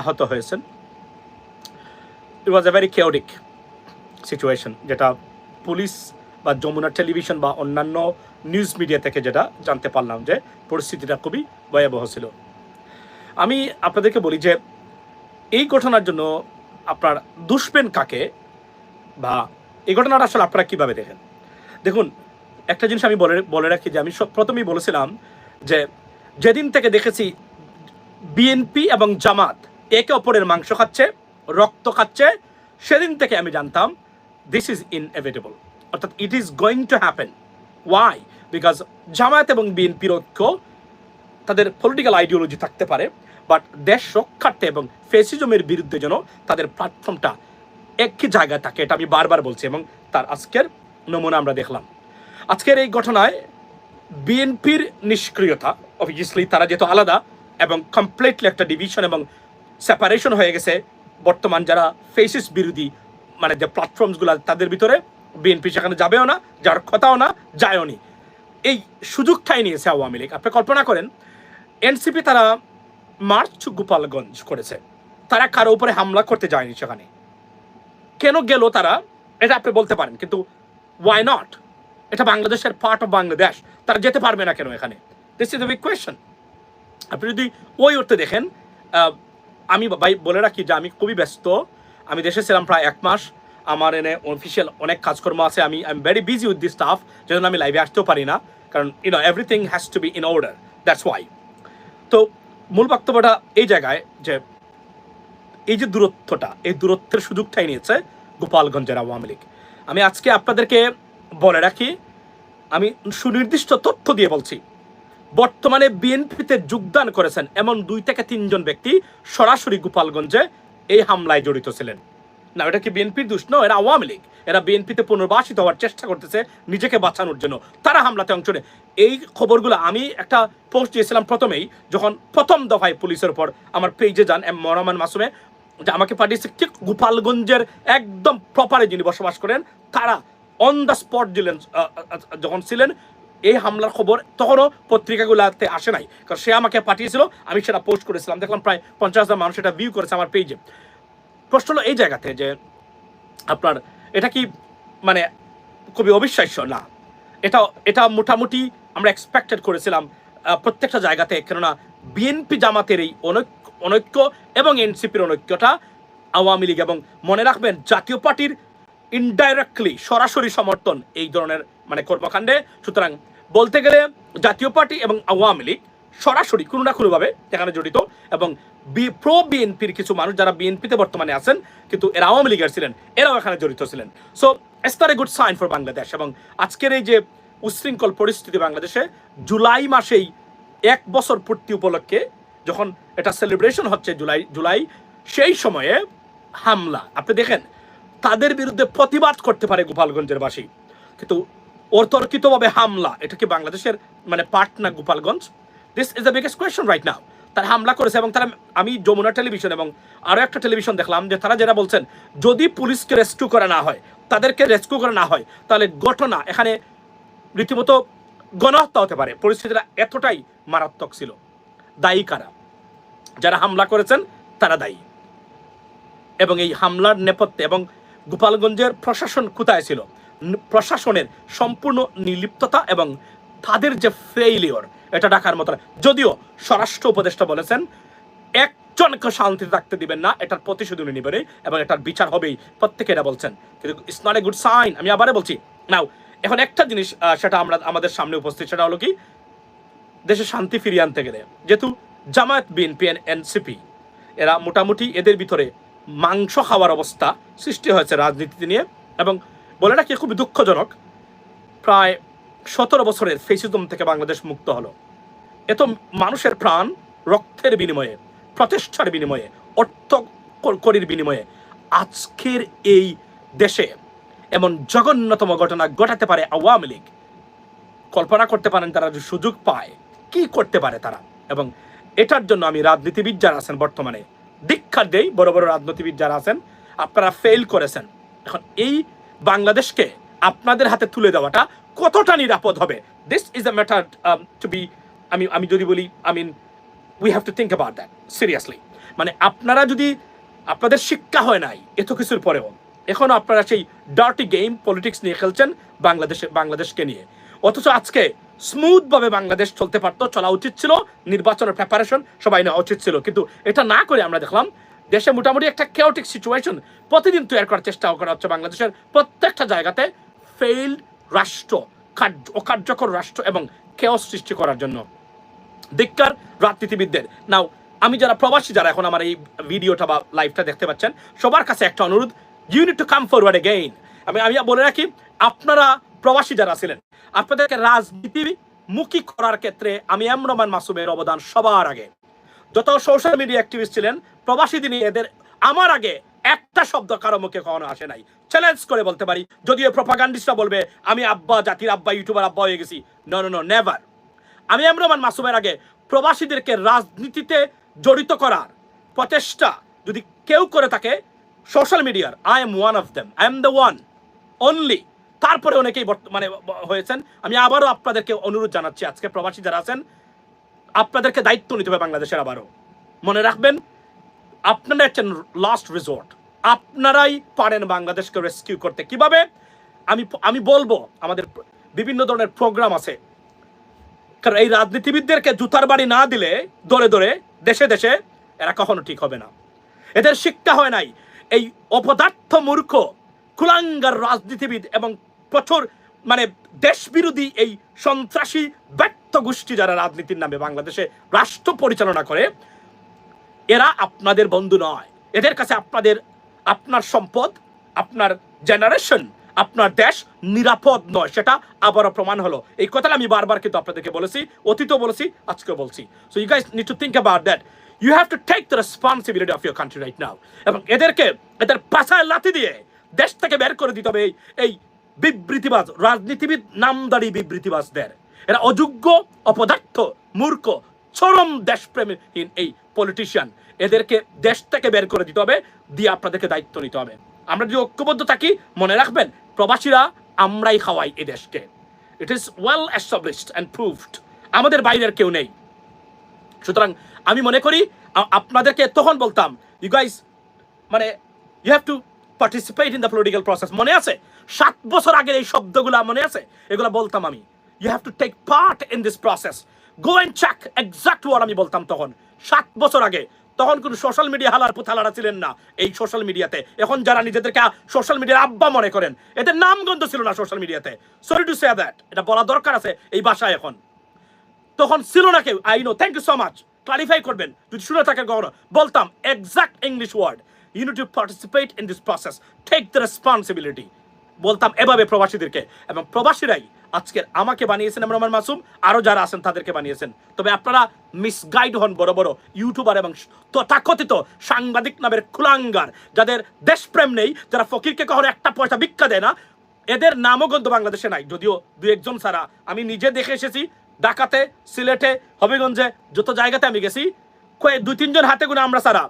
আহত হয়েছেন। It was a very chaotic situation যেটা পুলিশ বা যমুনা টেলিভিশন বা অন্যান্য নিউজ মিডিয়া থেকে যেটা জানতে পারলাম যে পরিস্থিতিটা খুবই ভয়াবহ ছিল। আমি আপনাদেরকে বলি যে এই ঘটনার জন্য আপনার দুষবেন কাকে বা এই ঘটনাটা আসলে আপনারা কীভাবে দেখেন? দেখুন, একটা জিনিস আমি বলে বলে রাখি যে আমি প্রথমেই বলেছিলাম যে যেদিন থেকে দেখেছি বিএনপি এবং জামাত একে অপরের মাংস খাচ্ছে, রক্ত খাচ্ছে। সেদিন থেকে আমি জানতাম দিস ইজ ইন ইনএভিটেবল অর্থাৎ it is going to happen why because Jamaat এবং বিএনপির ঐক্য, তাদের পলিটিক্যাল আইডিওলজি থাকতে পারে বাট দেশ রক্ষার্থে এবং ফেসিজমের বিরুদ্ধে যেন তাদের প্ল্যাটফর্মটা একই জায়গায় থাকে, এটা আমি বারবার বলছি এবং তার আজকের নমুনা আমরা দেখলাম। আজকের এই ঘটনায় বিএনপির নিষ্ক্রিয়তা অবভিয়াসলি তারা যেহেতু আলাদা এবং কমপ্লিটলি একটা ডিভিশন এবং সেপারেশন হয়ে গেছে। বর্তমান যারা ফেসিস বিরোধী মানে যে প্ল্যাটফর্মসগুলো তাদের ভিতরে বিএনপি সেখানে যাবেও না, যার কথাও না, যায়ও নি। এই সুযোগটাই নিয়েছে আওয়ামী লীগ। আপনি কল্পনা করেন এনসিপি তারা মার্চ গোপালগঞ্জ করেছে। তারা কারও উপরে হামলা করতে যায়নি সেখানে। কেন গেল তারা? এটা আপনি বলতে পারেন, কিন্তু ওয়াই নট এটা বাংলাদেশের পার্ট অফ বাংলাদেশ। তারা যেতে পারবে না কেন এখানে? This is a big question আপনি যদি ওই অর্থে দেখেন আমি ভাই বলে রাখি যে আমি খুবই ব্যস্ত। আমি দেশে ছিলাম প্রায় এক মাস। আমার এনে অফিসিয়াল অনেক কাজকর্ম আছে। আমি I am very busy with the stuff যেজন্য আমি লাইভে আসতেও পারি না। কারণ you know everything has to be in order that's why তো, মূল বক্তব্যটা এই জায়গায় যে, এই যে দূরত্বটা, এই দূরত্বের সুযোগটাই নিয়েছে গোপালগঞ্জের আওয়ামী লীগ। আমি আজকে আপনাদেরকে বলে রাখি, আমি সুনির্দিষ্ট তথ্য দিয়ে বলছি। বর্তমানে বিএনপিতে যোগদান করেছেন এমন দুই থেকে তিনজন ব্যক্তি সরাসরি গোপালগঞ্জে এই হামলায় জড়িত ছিলেন। না, এটা কি বিএনপির দোষ? নয় এরা আওয়ামী লীগ। এরা বিএনপিতে পুনর্বাসিত হওয়ার চেষ্টা করতেছে নিজেকে বাঁচানোর জন্য। তারা হামলাতে অংশ নেয়। এই খবরগুলো আমি একটা পোস্ট দিয়েছিলাম প্রথমেই, যখন প্রথম দফায় পুলিশের উপর আমার পেজে যান এম মরমান মাসুমে, যে আমাকে পাঠিয়েছে ঠিক গোপালগঞ্জের একদম প্রপারে যিনি বসবাস করেন, তারা অন দ্য স্পট দিলেন যখন ছিলেন এই হামলার খবর তখনও পত্রিকাগুলোতে আসে নাই। কারণ সে আমাকে পাঠিয়েছিল, আমি সেটা পোস্ট করেছিলাম। দেখলাম প্রায় পঞ্চাশ হাজার মানুষ এটা ভিউ করেছে আমার পেজে প্রশ্ন হলো এই জায়গাতে যে আপনার, এটা কি মানে খুবই অবিশ্বাস্য? না। এটা এটা মোটামুটি আমরা এক্সপেক্টেড করেছিলাম প্রত্যেকটা জায়গাতে। কেননা বিএনপি জামাতের এই অনৈক্য এবং এনসিপির অনৈক্যটা আওয়ামী লীগ এবং মনে রাখবেন জাতীয় পার্টির ইনডাইরেক্টলি সরাসরি সমর্থন এই ধরনের মানে কর্মকাণ্ডে। সুতরাং বলতে গেলে জাতীয় পার্টি এবং আওয়ামী লীগ সরাসরি কোনো না কোনোভাবে এখানে জড়িত এবং বি, প্রো বিএনপির কিছু মানুষ যারা বিএনপিতে বর্তমানে আছেন, কিন্তু এরা আওয়ামী লীগের ছিলেন, এরাও এখানে জড়িত ছিলেন। সো এস তার a good sign for Bangladesh এবং আজকের এই যে উশৃঙ্খল পরিস্থিতি বাংলাদেশে, জুলাই মাসেই এক বছর পূর্তি উপলক্ষে যখন এটা সেলিব্রেশন হচ্ছে জুলাই জুলাই, সেই সময়ে হামলা। আপনি দেখেন, তাদের বিরুদ্ধে প্রতিবাদ করতে পারে গোপালগঞ্জের বাসী। কিন্তু অতর্কিতভাবে হামলা, এটা কি বাংলাদেশের মানে পার্ট না Gopalganj? This is the biggest question right now তারা হামলা করেছে এবং তারা, আমি যমুনা টেলিভিশন এবং আরও একটা টেলিভিশন দেখলাম যে তারা যেটা বলছেন, যদি পুলিশকে রেস্কিউ করা না হয়, তাদেরকে রেস্কিউ করা না হয়, তাহলে ঘটনা এখানে রীতিমতো গণহত্যা হতে পারে। পরিস্থিতিটা এতটাই মারাত্মক ছিল। দায়ী কারা? যারা হামলা করেছেন, তারা দায়ী। এবং এই হামলার নেপথ্যে এবং গোপালগঞ্জের প্রশাসন কোথায় ছিল? প্রশাসনের সম্পূর্ণ নির্লিপ্ততা এবং তাদের যে ফেইলিওর এটা ডাকার মতো যদিও স্বরাষ্ট্র উপদেষ্টা বলেছেন, একজনকে শান্তিতে থাকতে দিবেন না, এটার প্রতিশোধ উনি নেবেন এবং এটার বিচার হবেই। প্রত্যেকে এটা বলছেন। কিন্তু it's not a good sign আমি আবারও বলছি। নাও এখন একটা জিনিস সেটা আমরা আমাদের সামনে উপস্থিত, সেটা হলো কি, দেশে শান্তি ফিরিয়ে আনতে গেলে, যেহেতু জামায়াত বিএনপি এনসিপি এরা মোটামুটি এদের ভিতরে মাংস খাওয়ার অবস্থা সৃষ্টি হয়েছে রাজনীতিতে নিয়ে এবং বলে রাখি, খুবই দুঃখজনক। প্রায় সতেরো বছরের ফেসিজম থেকে বাংলাদেশ মুক্ত হলো। এত মানুষের প্রাণ রক্তের বিনিময়ে, প্রতিষ্ঠার বিনিময়ে অর্থ করির বিনিময়ে আজকের এই দেশে এমন জঘন্যতম ঘটনা ঘটাতে পারে আওয়ামী লীগ। কল্পনা করতে পারেন তারা যে সুযোগ পায়। কি করতে পারে তারা? এবং এটার জন্য আমি রাজনীতিবিদ যারা আছেন বর্তমানে, দীক্ষা দেই। বড় বড় রাজনীতিবিদ যারা আছেন, আপনারা ফেল করেছেন। এখন এই বাংলাদেশকে আপনাদের হাতে তুলে দেওয়াটা কতটা নিরাপদ হবে? This is a matter to be আমি আমি যদি বলি I mean we have to think about that seriously মানে আপনারা যদি, আপনাদের শিক্ষা হয় নাই, এত কিছুর পরেও, এখনও আপনারা সেই ডার্টি গেম পলিটিক্স নিয়ে খেলছেন বাংলাদেশে, বাংলাদেশকে নিয়ে। অথচ আজকে স্মুথ ভাবে বাংলাদেশ চলতে পারতো, চলা উচিত ছিল, নির্বাচনের প্রিপারেশন সবাই নেওয়া উচিত ছিল। কিন্তু এটা না করে আমরা দেখলাম দেশে মোটামুটি একটা কেওটিক সিচুয়েশন প্রতিদিন তৈরি করার চেষ্টা করা হচ্ছে বাংলাদেশের প্রত্যেকটা জায়গাতে ফেইল্ড রাষ্ট্র, কার্য অকার্যকর রাষ্ট্র এবং কেও সৃষ্টি করার জন্য। ধিক্কার রাজনীতিবিদদের। নাও আমি যারা প্রবাসী, যারা এখন আমার এই ভিডিওটা বা লাইভটা দেখতে পাচ্ছেন, সবার কাছে একটা অনুরোধ unit to come forward again আমি আমি বলে রাখি, আপনারা প্রবাসী যারা ছিলেন, আপনাদেরকে রাজনীতি মুখী করার ক্ষেত্রে আমি এম রহমান মাসুমের অবদান সবার আগে। যত সোশ্যাল মিডিয়া অ্যাক্টিভিস্ট ছিলেন প্রবাসী দিনই এদের আমার আগে একটা শব্দ কারও মুখে কখনো আসে নাই। চ্যালেঞ্জ করে বলতে পারি, যদিও প্রপাগান্ডিস্টরা বলবে, আমি আব্বা, জাতির আব্বা ইউটিউবার আব্বা হয়ে গেছি। নো নো নো নেভার আমি এম রহমান মাসুমের আগে প্রবাসীদেরকে রাজনীতিতে জড়িত করার প্রচেষ্টা যদি কেউ করে থাকে সোশ্যাল মিডিয়ার I am one of them I am the one only তারপরে অনেকেই বর্ত- মানে হয়েছেন। আমি আবারও আপনাদেরকে অনুরোধ জানাচ্ছি, আজকে প্রবাসী যারা আছেন, আপনাদেরকে দায়িত্ব নিতে হবে বাংলাদেশের আবারও। মনে রাখবেন আপনারা হচ্ছেন লাস্ট রিসোর্ট আপনারাই পারেন বাংলাদেশকে রেস্কিউ করতে। কীভাবে? আমি আমি বলব, আমাদের বিভিন্ন ধরনের প্রোগ্রাম আছে। কারণ এই রাজনীতিবিদদেরকে জুতার বাড়ি না দিলে দরে দরে দেশে দেশে এরা কখনো ঠিক হবে না। এদের শিক্ষা হয় নাই। এই অপদার্থ মূর্খ, কুলাঙ্গার রাজনীতিবিদ এবং প্রচুর মানে দেশবিরোধী এই সন্ত্রাসী ব্যর্থ গোষ্ঠী যারা রাজনীতির নামে বাংলাদেশে রাষ্ট্র পরিচালনা করে এরা আপনাদের বন্ধু নয়। এদের কাছে আপনাদের, আপনার সম্পদ, আপনার জেনারেশন আপনার দেশ নিরাপদ নয়। সেটা আবারও প্রমাণ হলো। এই কথাটা আমি বারবার কিন্তু আপনাদেরকে বলেছি, অতীতও বলেছি, আজকেও বলছি। So you guys need to think about that you have to take the responsibility of your country right now এবং এদেরকে, এদের পাশায় লাথি দিয়ে দেশ থেকে বের করে দিতে হবে এই এই বিবৃতিবাজ, রাজনীতিবিদ, নামদারি বিবৃতিবাজদের। এরা অযোগ্য, অপদার্থ, মূর্খ, চরম দেশপ্রেমহীন এই পলিটিশিয়ান এদেরকে দেশ থেকে বের করে দিতে হবে, দিয়ে আপনাদেরকে দায়িত্ব নিতে হবে। আমরা যদি ঐক্যবদ্ধ থাকি, মনে রাখবেন, প্রবাসীরা আমরাই খাওয়াই এই দেশকে। It is well established and proved আমাদের বাইরের কেউ নেই। সুতরাং আমি মনে করি আপনাদেরকে তখন বলতাম ইউ গাইস মানে you have to participate in the political process মনে আছে? সাত বছর আগের এই শব্দগুলো মনে আছে? এগুলো বলতাম আমি। You have to take part in this process go and check exact word আমি বলতাম তখন। সাত বছর আগে, তখন কোনো সোশ্যাল মিডিয়া হালার পুথালারা ছিলেন না। এই সোশ্যাল মিডিয়াতে এখন যারা নিজেদেরকে সোশ্যাল মিডিয়ার আব্বা মনে করেন, এদের নাম গন্ধ ছিল না সোশ্যাল মিডিয়াতে সরি টু সে দ্যাট এটা বলা দরকার আছে এই ভাষায় এখন। তখন ছিল না কেউ I know thank you so much clarify করবেন, যদি শুনে থাকেন কখনো, বলতাম exact English word you to participate in this process take the responsibility বলতাম এভাবে প্রবাসীদেরকে। এবং প্রবাসীরাই আজকের আমাকে বানিয়েছেন আমার মাসুম আরও যারা আছেন তাদেরকে বানিয়েছেন। তবে আপনারা মিসগাইড হন বড় বড় ইউটিউবার এবং তথাকথিত সাংবাদিক নামের কুলাঙ্গার যাদের দেশপ্রেম নেই, যারা ফকিরকে কখনো একটা পয়সা ভিক্ষা দেয় না, এদের নামও গন্ধ বাংলাদেশে নাই। যদিও দু একজন ছাড়া। আমি নিজে দেখে এসেছি, ঢাকাতে, সিলেটে, হবিগঞ্জে, যত জায়গাতে আমি গেছি, কয়ে দুই তিনজন হাতে গুনে আমরা ছাড়া।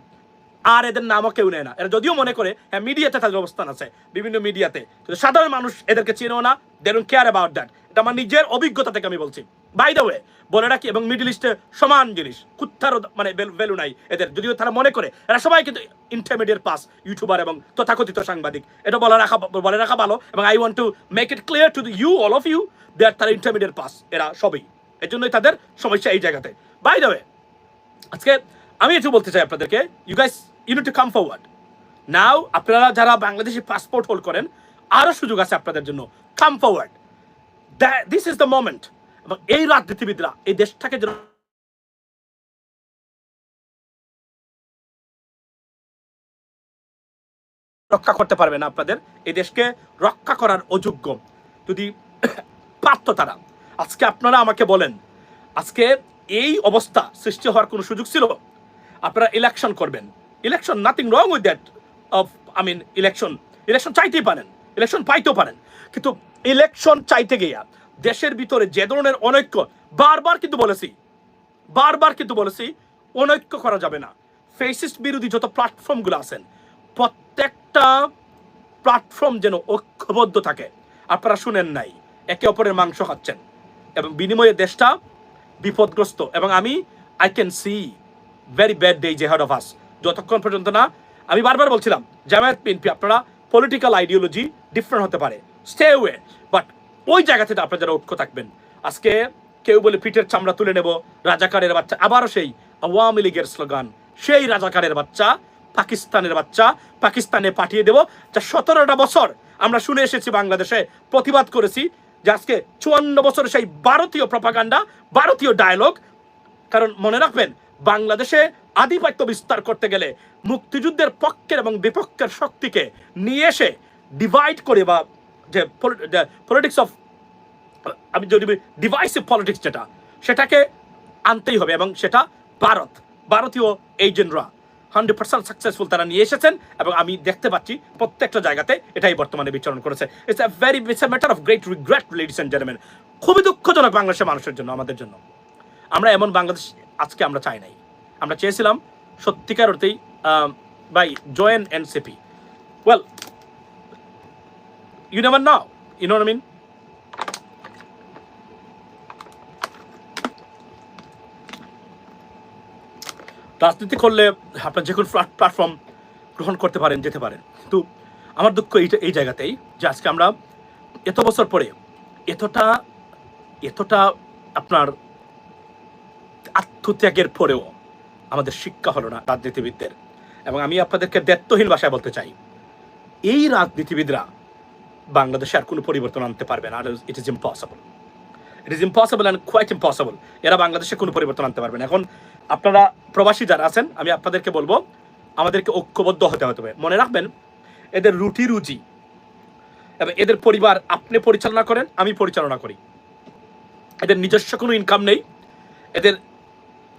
আর এদের নামও কেউ নেয় না। এরা যদিও মনে করে হ্যাঁ মিডিয়াতে তাদের অবস্থান আছে, বিভিন্ন মিডিয়াতে। কিন্তু সাধারণ মানুষ এদেরকে চিনেও না দে কেয়ার অ্যাবাউট দ্যাট এটা আমার নিজের অভিজ্ঞতা থেকে আমি বলছি। বাই দ্য ওয়ে বলে রাখি, এবং মিডল ইস্টে সমান জিনিস কুত্থারও মানে ভ্যালু নাই এদের। যদিও তারা মনে করে, এরা সবাই কিন্তু ইন্টারমিডিয়েট পাস ইউটিউবার এবং তথাকথিত সাংবাদিক। এটা বলে রাখা বলে রাখা ভালো, এবং I want to make it clear to you all of you they are তারা ইন্টারমিডিয়েট পাস এরা সবই। এর জন্যই তাদের সমস্যা এই জায়গাতে। বাই দ্য ওয়ে আজকে আমি একটু বলতে চাই আপনাদেরকে you guys you to come forward now আপনারা যারা বাংলাদেশি পাসপোর্ট হোল্ড করেন আরও সুযোগ আছে আপনাদের জন্য। Come forward this is the moment এবং এই রাজনীতিবিদরা, এই দেশটাকে যেন রক্ষা করতে পারবে না আপনাদের, এই দেশকে রক্ষা করার অযোগ্য। যদি পারত তারা। আজকে আপনারা আমাকে বলেন, আজকে এই অবস্থা সৃষ্টি হওয়ার কোনো সুযোগ ছিল? আপনারা ইলেকশন করবেন। Election nothing wrong with that of I mean election election চাইতেই পারেন ইলেকশন পাইতেও পারেন। কিন্তু ইলেকশন চাইতে গিয়া দেশের ভিতরে যে ধরনের অনৈক্য, বারবার কিন্তু বলেছি, বারবার কিন্তু বলেছি, অনৈক্য করা যাবে না। ফেসিস্ট বিরোধী যত প্ল্যাটফর্মগুলো আছেন, প্রত্যেকটা প্ল্যাটফর্ম যেন ঐক্যবদ্ধ থাকে। আপনারা শুনেন নাই, একে অপরের মাংস খাচ্ছেন। এবং বিনিময়ে দেশটা বিপদগ্রস্ত। এবং আমি I can see very bad day ahead of us যতক্ষণ পর্যন্ত না, আমি বারবার বলছিলাম, জামায়াত বিএনপি আপনারা পলিটিক্যাল আইডিওলজি ডিফারেন্ট হতে পারে। স্টে ওয়ে বাট ওই জায়গা থেকে আপনারা যারা ঐক্য থাকবেন, আজকে কেউ বলে পিঠের চামড়া তুলে নেব, রাজাকারের বাচ্চা, আবারও সেই আওয়ামী লীগের স্লোগান, সেই রাজাকারের বাচ্চা, পাকিস্তানের বাচ্চা, পাকিস্তানে পাঠিয়ে দেব, যা সতেরোটা বছর আমরা শুনে এসেছি বাংলাদেশে, প্রতিবাদ করেছি, যে আজকে চুয়ান্ন বছর সেই ভারতীয় প্রপাগান্ডা ভারতীয় ডায়লগ কারণ মনে রাখবেন, বাংলাদেশে আধিপত্য বিস্তার করতে গেলে মুক্তিযুদ্ধের পক্ষের এবং বিপক্ষের শক্তিকে নিয়ে এসে ডিভাইড করে বা যে পলিটিক্স অফ আমি যদি ডিভাইসিভ পলিটিক্স যেটা, সেটাকে আনতেই হবে এবং সেটা ভারত, ভারতীয় এজেন্টরা হান্ড্রেড পার্সেন্ট সাকসেসফুল তারা নিয়ে এসেছেন এবং আমি দেখতে পাচ্ছি প্রত্যেকটা জায়গাতে এটাই বর্তমানে বিচরণ করেছে। It's a very it's a matter of great regret ladies and gentleman খুবই দুঃখজনক বাংলাদেশের মানুষের জন্য, আমাদের জন্য। আমরা এমন বাংলাদেশ আজকে আমরা চাই নাই। আমরা চেয়েছিলাম সত্যিকার অর্থেই by join NCP well you never now you know রাজনীতি করলে আপনার যে কোনো প্ল্যাটফর্ম গ্রহণ করতে পারেন, যেতে পারেন। কিন্তু আমার দুঃখ এইটা এই জায়গাতেই যে আজকে আমরা এত বছর পরে এতটা এতটা আপনার আত্মত্যাগের পরেও আমাদের শিক্ষা হলো না রাজনীতিবিদদের। এবং আমি আপনাদেরকে দায়িত্বহীন ভাষায় বলতে চাই, এই রাজনীতিবিদরা বাংলাদেশে আর কোনো পরিবর্তন আনতে পারবে না। আর it is impossible it is impossible and quite impossible এরা বাংলাদেশে কোনো পরিবর্তন আনতে পারবে না। এখন আপনারা প্রবাসী যারা আছেন, আমি আপনাদেরকে বলব, আমাদেরকে ঐক্যবদ্ধ হতে হতে হবে। মনে রাখবেন, এদের রুটি রুজি এবং এদের পরিবার আপনি পরিচালনা করেন, আমি পরিচালনা করি। এদের নিজস্ব কোনো ইনকাম নেই। এদের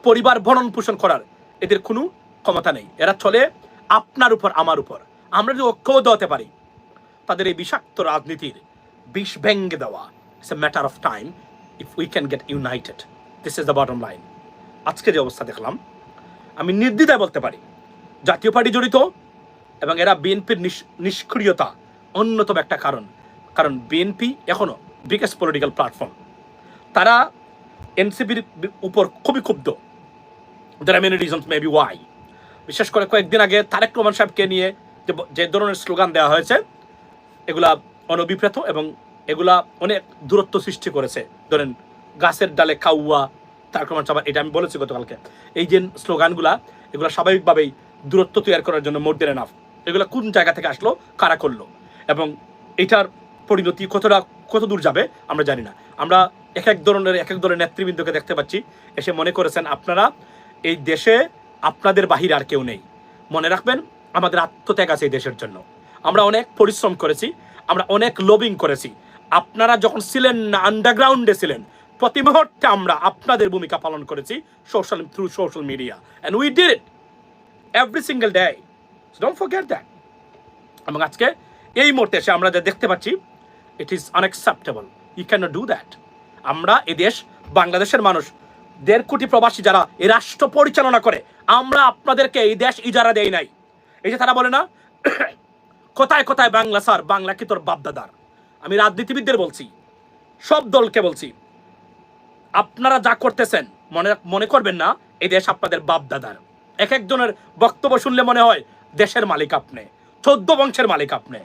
পরিবার ভরণ পোষণ করার। এদের কোনো ক্ষমতা নেই। এরা চলে আপনার উপর, আমার উপর। আমরা যদি ঐক্যবদ্ধ হতে পারি, তাদের এই বিষাক্ত রাজনীতির বিষ ভেঙ্গে দেওয়া it's a matter of time if we can get united this is the bottom line আজকে যে অবস্থা দেখলাম, আমি নির্দ্বিধায় বলতে পারি, জাতীয় পার্টি জড়িত এবং এরা বিএনপির নিষ্ক্রিয়তা অন্যতম একটা কারণ। কারণ বিএনপি এখনও বিগেস্ট পলিটিক্যাল প্ল্যাটফর্ম তারা এনসিপির উপর খুবই ক্ষুব্ধ। There many reasons may be why বিশেষ করে কয়েকদিন আগে তারেক রহমান সাহেবকে নিয়ে যে যে ধরনের স্লোগান দেওয়া হয়েছে, এগুলা অনবিপ্রেত এবং এগুলা অনেক দূরত্ব সৃষ্টি করেছে। ধরেন, গাছের ডালে কাউয়া, তারেক রহমান সাহেব, এটা আমি বলেছি গতকালকে। এই যে স্লোগানগুলা, এগুলো স্বাভাবিকভাবেই দূরত্ব তৈরি করার জন্য মোট দেন এনাফ এগুলো কোন জায়গা থেকে আসলো, কারা করল? এবং এটার পরিণতি কতটা, কত দূর যাবে, আমরা জানি না। আমরা এক এক ধরনের, এক এক ধরনের নেতৃবৃন্দকে দেখতে পাচ্ছি, এসে মনে করেছেন, আপনারা এই দেশে আপনাদের বাহির আর কেউ নেই। মনে রাখবেন, আমাদের আত্মত্যাগ আছে এই দেশের জন্য। আমরা অনেক পরিশ্রম করেছি, আমরা অনেক লবিং করেছি। আপনারা যখন ছিলেন না আন্ডারগ্রাউন্ডে ছিলেন, প্রতি মুহূর্তে আমরা আপনাদের ভূমিকা পালন করেছি social through social media and we did it every single day don't forget that এবং আজকে এই মুহূর্তে এসে আমরা যা দেখতে পাচ্ছি it is unacceptable you can do that আমরা এদেশ বাংলাদেশের মানুষ দেড় কোটি প্রবাসী যারা এই রাষ্ট্র পরিচালনা করে, আমরা আপনাদেরকে এই দেশ ইজারা দেই নাই। এই যে তারা বলে না, কোথায় কোথায় বাংলা স্যার, বাংলা কি তোর বাপদাদার? আমি রাজনীতিবিদদের বলছি, সব দলকে বলছি, আপনারা যা করতেছেন, মনে মনে করবেন না, এই দেশ আপনাদের বাপদাদার। এক একজনের বক্তব্য শুনলে মনে হয়, দেশের মালিক আপনি, চোদ্দ বংশের মালিক আপনি।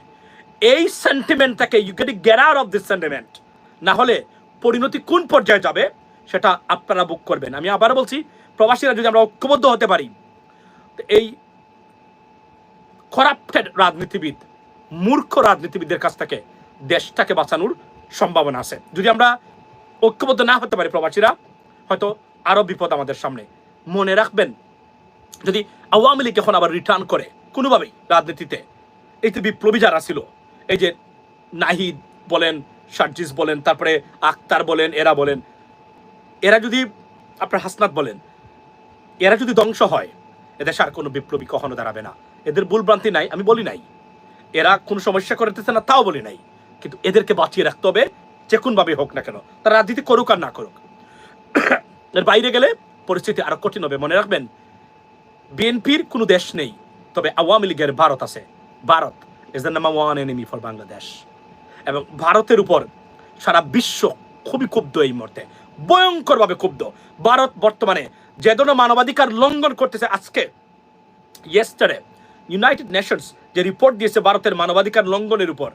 এই সেন্টিমেন্ট থেকে you get get out of this sentiment না হলে পরিণতি কোন পর্যায়ে যাবে? সেটা আপনারা বুক করবেন। আমি আবার বলছি, প্রবাসীরা যদি আমরা ঐক্যবদ্ধ হতে পারি এই করাপ্টেড রাজনীতিবিদ, মূর্খ রাজনীতিবিদদের কাছ থেকে দেশটাকে বাঁচানোর সম্ভাবনা আছে। যদি আমরা ঐক্যবদ্ধ না হতে পারি প্রবাসীরা, হয়তো আরও বিপদ আমাদের সামনে। মনে রাখবেন, যদি আওয়ামী লীগ এখন আবার রিটার্ন করে, কোনোভাবেই রাজনীতিতে, এই যে বিপ্লবী যারা ছিল, এই যে নাহিদ বলেন, সার্জিস বলেন, তারপরে আক্তার বলেন, এরা বলেন এরা যদি আপনার হাসনাত বলেন, এরা যদি ধ্বংস হয়, এদেশে আর কোনো বিপ্লবী কখনো দাঁড়াবে না। এদের ভুলভ্রান্তি নাই, আমি বলি নাই। এরা কোনো সমস্যা করতেছে না, তাও বলি নাই। কিন্তু এদেরকে বাঁচিয়ে রাখতে হবে, যে কোনভাবে হোক না কেন। তারা রাজনীতি করুক আর না করুক। এর বাইরে গেলে পরিস্থিতি আরও কঠিন হবে। মনে রাখবেন, বিএনপির কোনো দেশ নেই, তবে আওয়ামী লীগের ভারত আছে। Bharat is the number one enemy for Bangladesh এবং ভারতের উপর সারা বিশ্ব খুবই ক্ষুব্ধ এই মুহূর্তে। ভয়ঙ্করভাবে ক্ষুব্ধ। ভারত বর্তমানে যে ধরনের মানবাধিকার লঙ্ঘন করতেছে আজকে ইয়েস্টারে ইউনাইটেড নেশনস যে রিপোর্ট দিয়েছে ভারতের মানবাধিকার লঙ্ঘনের উপর,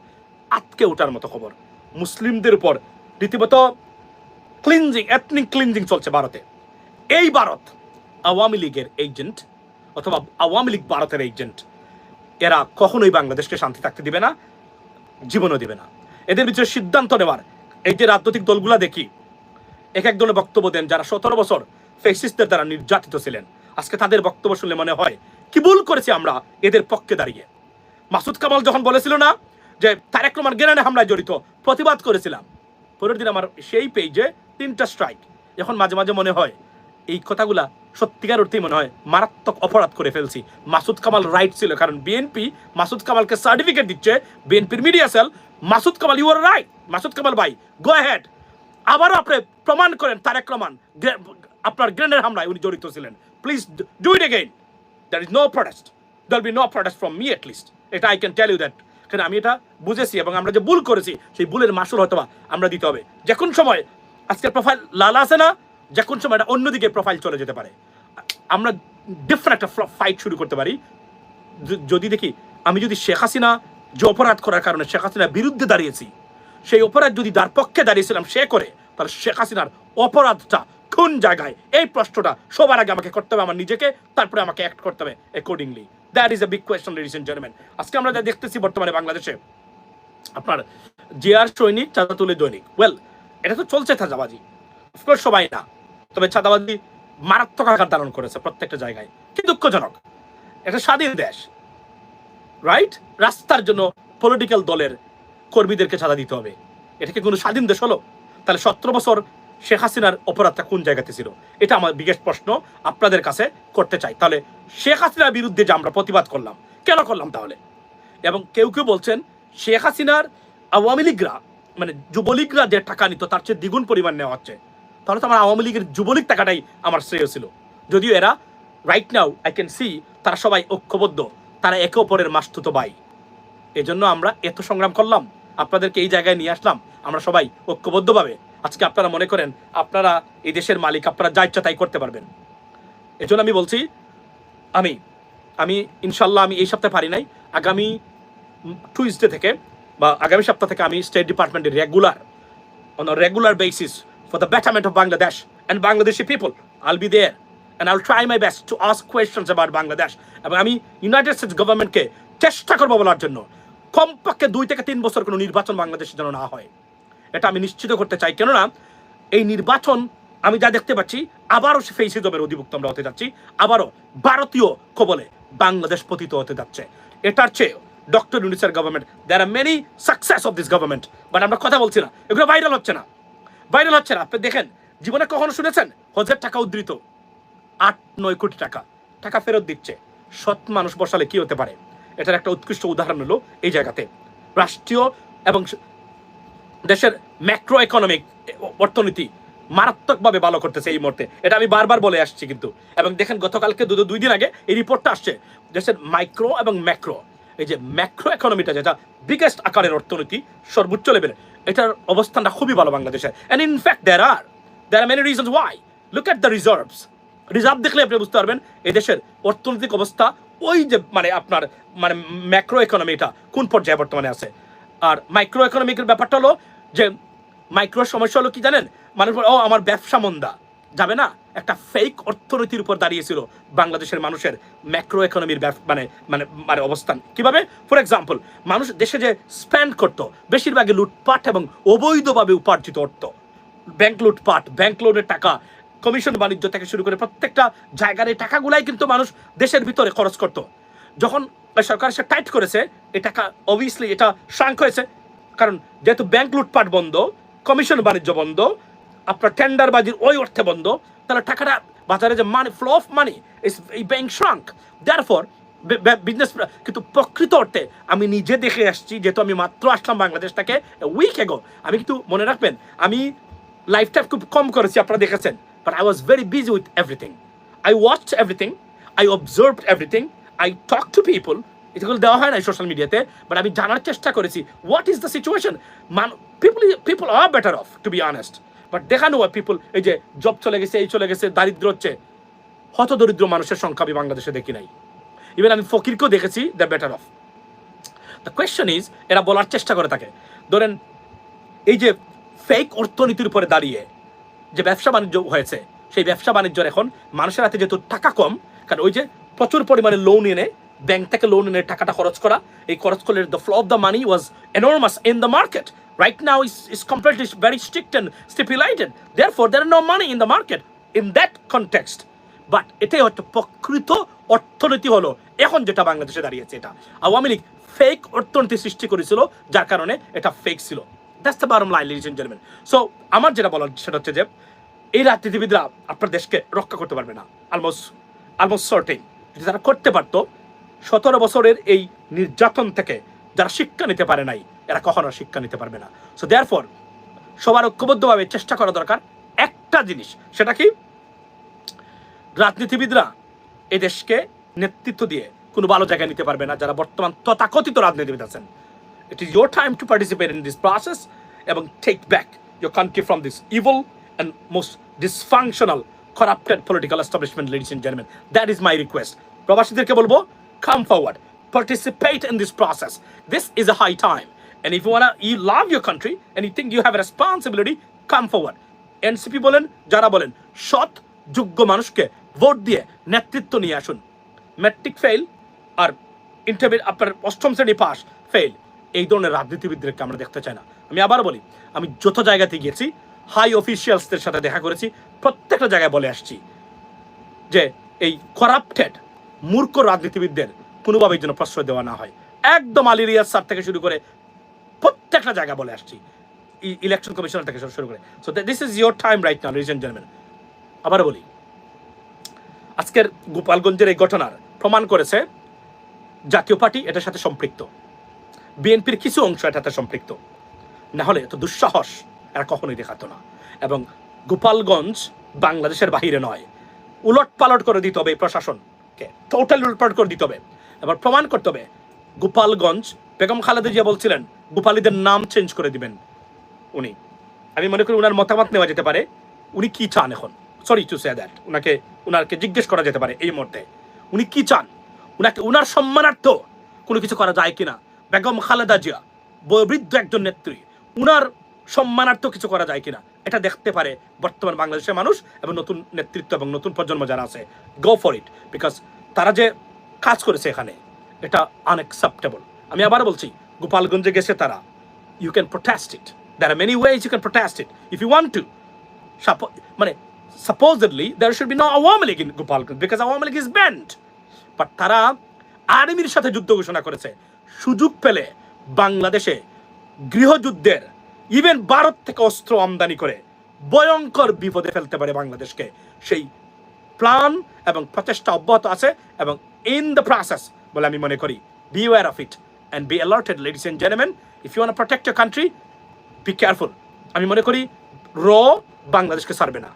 আটকে ওঠার মতো খবর। মুসলিমদের উপর রীতিমতো ক্লিনজিং এথনিক ক্লিনজিং চলছে ভারতে। এই ভারত আওয়ামী লীগের এজেন্ট অথবা আওয়ামী লীগ ভারতের এজেন্ট এরা কখনোই বাংলাদেশকে শান্তি থাকতে দিবে না, জীবনও দিবে না। এদের ভিতরে সিদ্ধান্ত নেওয়ার এই যে রাজনৈতিক দলগুলা দেখি এক এক দলের বক্তব্য দেন যারা সতেরো বছর ফেসিস্টদের দ্বারা নির্যাতিত ছিলেন। আজকে তাদের বক্তব্য শুনলে মনে হয়, কি ভুল করেছি আমরা এদের পক্ষে দাঁড়িয়ে। মাসুদ কামাল যখন বলেছিল না যে তারেক রহমান গেরানে হামলায় জড়িত, প্রতিবাদ করেছিলাম। পরের দিন আমার সেই পেজে তিনটা স্ট্রাইক এখন মাঝে মাঝে মনে হয়, এই কথাগুলা সত্যিকার অর্থেই মনে হয় মারাত্মক অপরাধ করে ফেলছি। মাসুদ কামাল রাইট ছিল, কারণ বিএনপি মাসুদ কামালকে সার্টিফিকেট দিচ্ছে বিএনপির media cell Masud Kamal you are right Masud Kamal, ভাই গো হ্যাড আবারও আপনি প্রমাণ করেন, তারেক রহমান আপনার গ্রেনের হামলায় উনি জড়িত ছিলেন। Please do it again there is no protest there be no protest from me list এটা I can tell you that কারণ আমি এটা বুঝেছি এবং আমরা যে ভুল করেছি, সেই ভুলের মাসুল হয়তো আমরা দিতে হবে। যে কোন সময় আজকের প্রোফাইল লাল আছে না, যে কোন সময় এটা অন্যদিকে প্রোফাইল চলে যেতে পারে। আমরা ডিফারেন্ট একটা ফাইট শুরু করতে পারি। যদি দেখি, আমি যদি শেখ হাসিনা যে অপরাধ করার কারণে শেখ হাসিনার বিরুদ্ধে দাঁড়িয়েছি সেই অপরাধ যদি তার পক্ষে দাঁড়িয়েছিলাম সে করে, তাহলে শেখ হাসিনার অপরাধটা কোন জায়গায়? এই প্রশ্নটা সবার আগে আমাকে করতে হবে, আমার নিজেকে, তারপরে আমাকে অ্যাক্ট করতে হবে accordingly that is a big question ladies and gentleman আজকে আমরা যা দেখতেছি বর্তমানে বাংলাদেশে, আপনার জিয়ার সৈনিক চাঁদা তুলে দৈনিক। ওয়েল এটা তো চলছে চাঁদাবাজি। অফকোর্স সবাই না। তবে চাঁদাবাজি মারাত্মক আকার ধারণ করেছে প্রত্যেকটা জায়গায়। কি দুঃখজনক। একটা স্বাধীন দেশ রাইট রাস্তার জন্য পলিটিক্যাল দলের কর্মীদেরকে চাঁদা দিতে হবে। এটা কি কোনো স্বাধীন দেশ হলো? তাহলে সতেরো বছর শেখ হাসিনার অপরাধটা কোন জায়গাতে ছিল? এটা আমার বিগেস্ট প্রশ্ন আপনাদের কাছে করতে চাই। তাহলে শেখ হাসিনার বিরুদ্ধে যে আমরা প্রতিবাদ করলাম, কেন করলাম তাহলে? এবং কেউ কেউ বলছেন, শেখ হাসিনার আওয়ামী লীগরা মানে যুবলীগরা যে টাকা নিত, তার চেয়ে দ্বিগুণ পরিমাণ নেওয়া হচ্ছে। তাহলে তো আমার আওয়ামী লীগের যুবলীগ টাকাটাই আমার শ্রেয় ছিল। যদিও এরা right now I can see তারা সবাই ঐক্যবদ্ধ, তারা একে অপরের মাস্তুত ভাই। এজন্য আমরা এত সংগ্রাম করলাম। আপনাদেরকে এই জায়গায় নিয়ে আসলাম। আমরা সবাই ঐক্যবদ্ধভাবে। আজকে আপনারা মনে করেন, আপনারা এই দেশের মালিক, আপনারা যা ইচ্ছা তাই করতে পারবেন। এজন্য আমি বলছি, আমি আমি ইনশাল্লাহ আমি এই সপ্তাহে পারি নাই। আগামী টুইসডে থেকে বা আগামী সপ্তাহ থেকে আমি স্টেট ডিপার্টমেন্টের regular on a regular basis for the of Bangladesh and and people all be be and I'll try my my to to ask questions Bangladesh এবং আমি ইউনাইটেড স্টেটস গভর্নমেন্টকে চেষ্টা করব বলার জন্য। কমপক্ষে দুই থেকে তিন বছর কোনো নির্বাচন বাংলাদেশে যেন না হয়। এটা আমি নিশ্চিত করতে চাই। কেননা, এই নির্বাচন আমি যা দেখতে পাচ্ছি, আবারও সে ফেসিজমের অধিভুক্ত আমরা হতে যাচ্ছি, আবারও ভারতীয় কবলে বাংলাদেশ পতিত হতে যাচ্ছে। এটার চেয়ে ডক্টর ইউনিসের government there are many success of this government but আমরা কথা বলছি না। এগুলো ভাইরাল হচ্ছে না। ভাইরাল হচ্ছে না। আপনি দেখেন, জীবনে কখনো শুনেছেন, হজের টাকা উদ্ধৃত, আট নয় কোটি টাকা টাকা ফেরত দিচ্ছে। সৎ মানুষ বসালে কি হতে পারে? এটার একটা উৎকৃষ্ট উদাহরণ হলো এই জায়গাতে। রাষ্ট্রীয় এবং দেশের ম্যাক্রো ইকোনমিক অর্থনীতি মারাত্মকভাবে ভালো করতেছে এই মুহূর্তে। এটা আমি বারবার বলে আসছি কিন্তু। এবং দেখেন, গতকালকে দু দুই দিন আগে এই রিপোর্টটা আসছে। দেশের মাইক্রো এবং ম্যাক্রো এই যে ম্যাক্রো ইকোনমিটা যেটা বিগেস্ট আকারের অর্থনীতি, সর্বোচ্চ লেভেলের এটার অবস্থানটা খুবই ভালো বাংলাদেশে। And in fact there are there are many reasons why look at the reserves reserve দেখলে আপনি বুঝতে পারবেন, এই দেশের অর্থনৈতিক অবস্থা ওই যে মানে আপনার মানে ম্যাক্রো ইকোনমিটা কোন পর্যায়ে বর্তমানে আছে? আর মাইক্রো ইকোনমিকের ব্যাপারটা হলো যে মাইক্রো সমস্যা হলো কি জানেন? মানুষ ও, আমার ব্যবসা মন্দা। যাবে না। একটা ফেক অর্থনীতির উপর দাঁড়িয়েছিল বাংলাদেশের মানুষের ম্যাক্রো ইকোনমির মানে মানে মানে অবস্থান। কীভাবে? ফর এক্সাম্পল মানুষ দেশে যে স্পেন্ড করতো, বেশিরভাগই লুটপাট এবং অবৈধভাবে উপার্জিত অর্থ। ব্যাংক লুটপাট ব্যাংক লোনের টাকা কমিশন বাণিজ্য থেকে শুরু করে প্রত্যেকটা জায়গার এই টাকাগুলাই কিন্তু মানুষ দেশের ভিতরে খরচ করতো। যখন সরকার সে টাইট করেছে এই টাকা অবভিয়াসলি এটা শ্রাঙ্ক হয়েছে। কারণ যেহেতু ব্যাংক লুটপাট বন্ধ, কমিশন বাণিজ্য বন্ধ, আপনার টেন্ডারবাজির ওই অর্থে বন্ধ, তাহলে টাকাটা বাজারে যে মানি ফ্লো অফ মানি এই bank shrunk there for business কিন্তু প্রকৃত অর্থে আমি নিজে দেখে আসছি, যেহেতু আমি মাত্র আসলাম বাংলাদেশ থেকে উইক এগো আমি কিন্তু মনে রাখবেন, আমি লাইফটা খুব কম করেছি, আপনারা দেখেছেন। But I was very busy with everything I watch everything I observe everything I talk to people এগুলো দেওয়া হয় না সোশ্যাল মিডিয়াতে বাট আমি জানার চেষ্টা করেছি। What is the situation man people people are better off to be honest but দেখানো হয় পিপল এই যে জব চলে গেছে, এই চলে গেছে, দারিদ্র হচ্ছে। হত দরিদ্র মানুষের সংখ্যা আমি বাংলাদেশে দেখি নাই। ইভেন আমি ফকিরকেও দেখেছি the better off the question is এরা বলার চেষ্টা করে থাকে। ধরেন, এই যে ফেক অর্থনীতির উপরে দাঁড়িয়ে যে ব্যবসা বাণিজ্য হয়েছে, সেই ব্যবসা বাণিজ্যের এখন মানুষের হাতে যেহেতু টাকা কম, কারণ ওই যে প্রচুর পরিমাণে লোন এনে ব্যাংক থেকে লোন এনে টাকাটা খরচ করা, এই খরচ করলে the flow of the money was enormous in the market right now is is completely very strict and stipulated there for there no money in the market in that context but এটাই হচ্ছে প্রকৃত অর্থনীতি হলো। এখন যেটা বাংলাদেশে দাঁড়িয়েছে এটা। আওয়ামী লীগ ফেক অর্থনীতি সৃষ্টি করেছিল, যার কারণে এটা ফেক ছিল। That's the bottom line ladies gentleman so আমার যেটা বলার, সেটা হচ্ছে যে, এই রাজনীতিবিদরা আপনার দেশকে রক্ষা করতে পারবে না। অলমোস্ট অলমোস্ট সার্টেন যদি তারা করতে পারতো, সতেরো বছরের এই নির্যাতন থেকে যারা শিক্ষা নিতে পারে নাই, এরা কখনো শিক্ষা নিতে পারবে না। সো দেয়ার ফর সবার ঐক্যবদ্ধভাবে চেষ্টা করা দরকার। একটা জিনিস, সেটা কি? রাজনীতিবিদরা এই দেশকে নেতৃত্ব দিয়ে কোনো ভালো জায়গায় নিতে পারবে না, যারা বর্তমান তথাকথিত রাজনীতিবিদ আছেন। It is your time to participate in this process এবং take back your country from this evil and most dysfunctional corrupted political establishment ladies and gentleman that is my request প্রবাসীদেরকে বলব come forward participate in this process. This is a high time. And if you wanna, you love your country and you think you have a responsibility, come forward. NCP বলেন যারা বলেন সৎ যোগ্য মানুষকে vote দিয়ে নেতৃত্ব নিয়ে আসুন ম্যাট্রিক ফেল আর ইন্টারভিউ আপনার অষ্টম শ্রেণি পাস ফেল এই ধরনের রাজনীতিবিদদেরকে আমরা দেখতে চাই না। আমি আবার বলি, আমি যত জায়গাতে গিয়েছি হাই অফিসিয়ালসদের সাথে দেখা করেছি, প্রত্যেকটা জায়গায় বলে আসছি যে এই করাপ্টেড মূর্খ রাজনীতিবিদদের কোনোভাবেই যেন প্রশ্রয় দেওয়া না হয়। একদম আলী রিয়াজ স্যার থেকে শুরু করে প্রত্যেকটা জায়গা বলে আসছি ইলেকশন কমিশনার থেকে শুরু করে। So this is your time right now legend gentleman আবার বলি, আজকের গোপালগঞ্জের এই ঘটনার প্রমাণ করেছে জাতীয় পার্টি এটার সাথে সম্পৃক্ত। বিএনপির কিছু অংশ এটাতে সম্পৃক্ত। না হলে তো দুঃসাহস এরা কখনোই দেখাতো না। এবং গোপালগঞ্জ বাংলাদেশের বাহিরে নয়। উলট পালট করে দিতে হবে প্রশাসনকে টোটাল উলট পালট করে দিতে হবে। এবার প্রমাণ করতে হবে। গোপালগঞ্জ, বেগম খালেদা জিয়া বলছিলেন, গোপালীদের নাম চেঞ্জ করে দিবেন উনি। আমি মনে করি ওনার মতামত নেওয়া যেতে পারে। উনি কি চান এখন? সরি টু সে দ্যাট ওনাকে ওনাকে জিজ্ঞেস করা যেতে পারে এই মুহূর্তে। উনি কি চান? ওনাকে ওনার সম্মানার্থ কোনো কিছু করা যায় কিনা? বেগম খালেদা জিয়া, বয়োবৃদ্ধ একজন নেত্রী, উনার সম্মানার্থ কিছু করা যায় কিনা, এটা দেখতে পারে বর্তমান বাংলাদেশের মানুষ এবং নতুন নেতৃত্ব এবং নতুন প্রজন্ম যারা আছে। গো ফর ইট বিকজ তারা যে কাজ করেছে এখানে, এটা আনএক্সেপ্টেবল আমি আবার বলছি, গোপালগঞ্জে গেছে তারা। You can protest it there are many ways you can protest it if you want to মানে supposedly there should be no Awami League in Gopalganj because Awami League is banned but তারা আর্মির সাথে যুদ্ধ ঘোষণা করেছে। সুযোগ পেলে বাংলাদেশে গৃহযুদ্ধের ইভেন ভারত থেকে অস্ত্র আমদানি করে ভয়ঙ্কর বিপদে ফেলতে পারে বাংলাদেশকে। সেই প্ল্যান এবং প্রচেষ্টা অব্যাহত আছে এবং ইন দ্য প্রসেস বলে আমি মনে করি। Beware of it and be alerted ladies and gentleman if you want protect your country be careful আমি মনে করি র বাংলাদেশকে ছাড়বে না।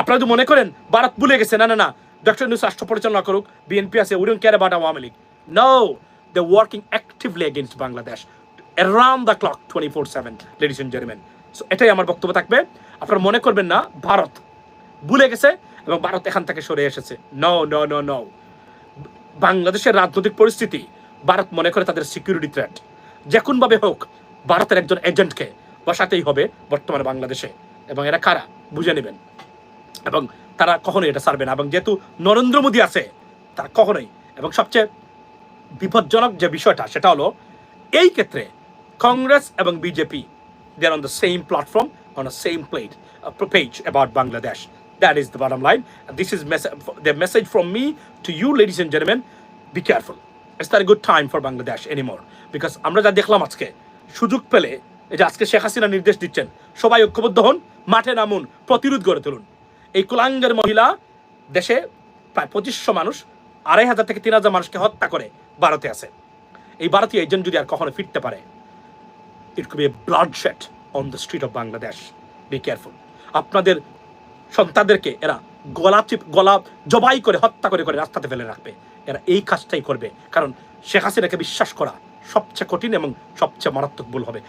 আপনারা যদি মনে করেন ভারত ভুলে গেছে, না না না ডক্টর নিউজ রাষ্ট্র পরিচালনা করুক বিএনপি আছে we care about Awami League no working actively against Bangladesh around the clock twenty four seven ladies and gentleman so এটাই আমার বক্তব্য থাকবে। আপনারা মনে করবেন না, ভারত ভুলে গেছে এবং ভারত এখান থেকে সরে এসেছে। নো নো নো নো বাংলাদেশের রাজনৈতিক পরিস্থিতি, ভারত মনে করে তাদের সিকিউরিটি থ্রেট যে কোনভাবে হোক, ভারতের একজন এজেন্টকে বসাতেই হবে বর্তমানে বাংলাদেশে। এবং এরা কারা, বুঝে নেবেন। এবং তারা কখনোই এটা ছাড়বে না। এবং যেহেতু নরেন্দ্র মোদী আছে, তারা কখনোই। এবং সবচেয়ে বিপজ্জনক যে বিষয়টা, সেটা হলো এই ক্ষেত্রে কংগ্রেস এবং BJP they are on the same platform on the same plate page about Bangladesh that is the bottom line this is the message from me to you ladies and gentleman be careful it's তার good time for Bangladesh anymore because আমরা যা দেখলাম আজকে, সুযোগ পেলে, এই যে আজকে শেখ হাসিনা নির্দেশ দিচ্ছেন, সবাই ঐক্যবদ্ধ হন, মাঠে নামুন, প্রতিরোধ গড়ে তুলুন। এই কুলাঙ্গের মহিলা দেশে প্রায় পঁচিশশো মানুষ, আড়াই হাজার থেকে তিন হাজার মানুষকে হত্যা করে ভারতে আছে। এই ভারতীয় এজেন্ট যদি আর কখনো ফিরতে পারে it could be a on the street of Bangladesh be careful আপনাদের সন্তানদেরকে এরা গলা গলা জবাই করে, হত্যা করে করে রাস্তাতে ফেলে রাখবে। এরা এই কাজটাই করবে। কারণ শেখ হাসিনাকে বিশ্বাস করা সবচেয়ে কঠিন এবং সবচেয়ে মারাত্মক ভুল হবে।